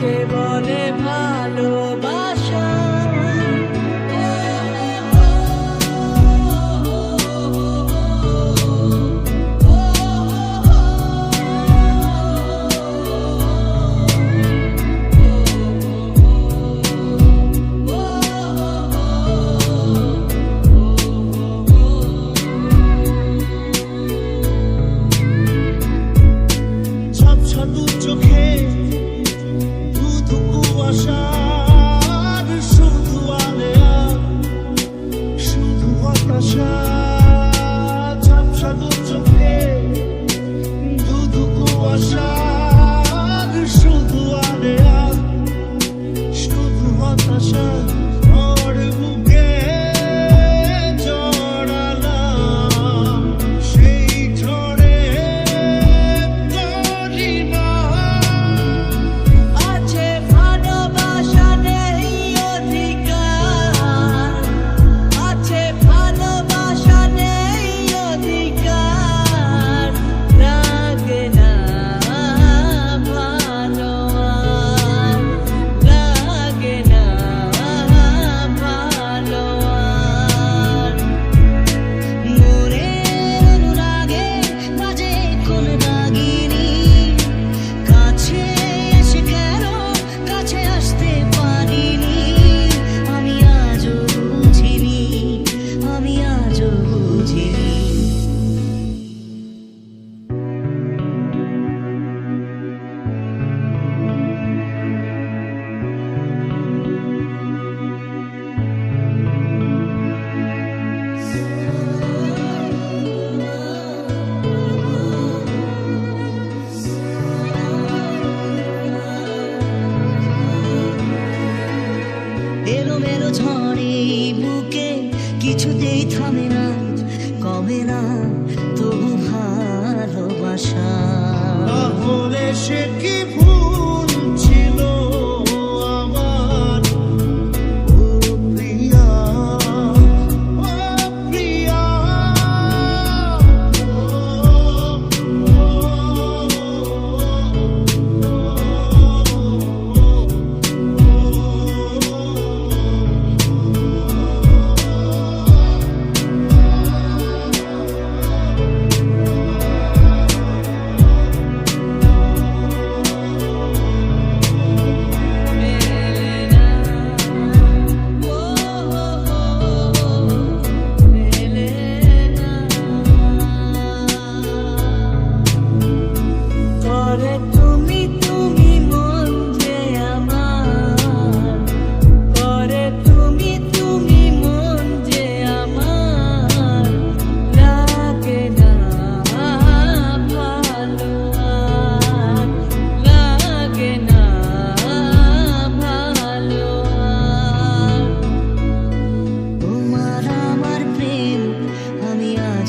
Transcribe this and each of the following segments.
কাকে বলে ভালো?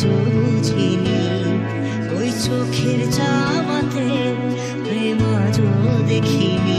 জোঝিনি ওই চোখের চাওয়াতে প্রেমা দেখিনি